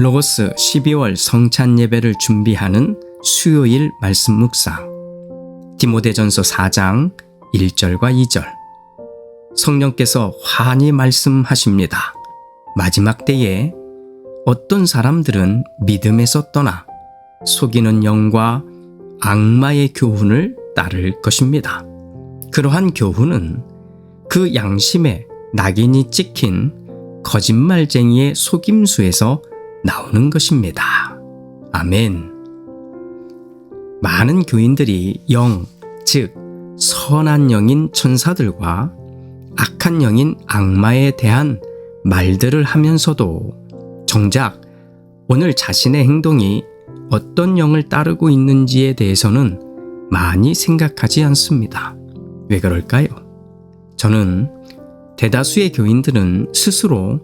로고스 12월 성찬 예배를 준비하는 수요일 말씀 묵상. 디모데전서 4장 1절과 2절. 성령께서 환히 말씀하십니다. 마지막 때에 어떤 사람들은 믿음에서 떠나 속이는 영과 악마의 교훈을 따를 것입니다. 그러한 교훈은 그 양심에 낙인이 찍힌 거짓말쟁이의 속임수에서 나오는 것입니다. 아멘. 많은 교인들이 영, 즉, 선한 영인 천사들과 악한 영인 악마에 대한 말들을 하면서도 정작 오늘 자신의 행동이 어떤 영을 따르고 있는지에 대해서는 많이 생각하지 않습니다. 왜 그럴까요? 저는 대다수의 교인들은 스스로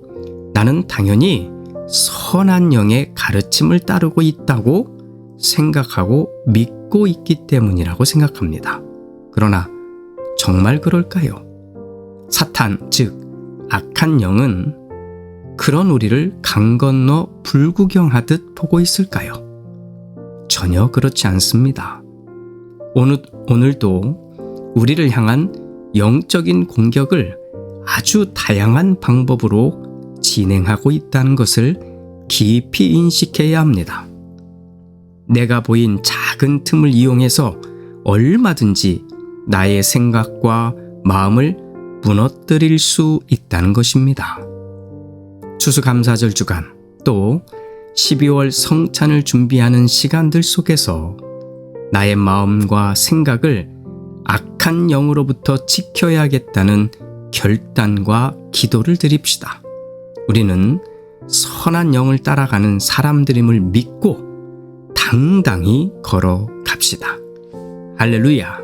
나는 당연히 선한 영의 가르침을 따르고 있다고 생각하고 믿고 있기 때문이라고 생각합니다. 그러나 정말 그럴까요? 사탄, 즉, 악한 영은 그런 우리를 강 건너 불구경하듯 보고 있을까요? 전혀 그렇지 않습니다. 오늘, 오늘도 우리를 향한 영적인 공격을 아주 다양한 방법으로 진행하고 있다는 것을 깊이 인식해야 합니다. 내가 보인 작은 틈을 이용해서 얼마든지 나의 생각과 마음을 무너뜨릴 수 있다는 것입니다. 추수감사절 주간 또 12월 성찬을 준비하는 시간들 속에서 나의 마음과 생각을 악한 영으로부터 지켜야겠다는 결단과 기도를 드립시다. 우리는 선한 영을 따라가는 사람들임을 믿고 당당히 걸어갑시다. 할렐루야!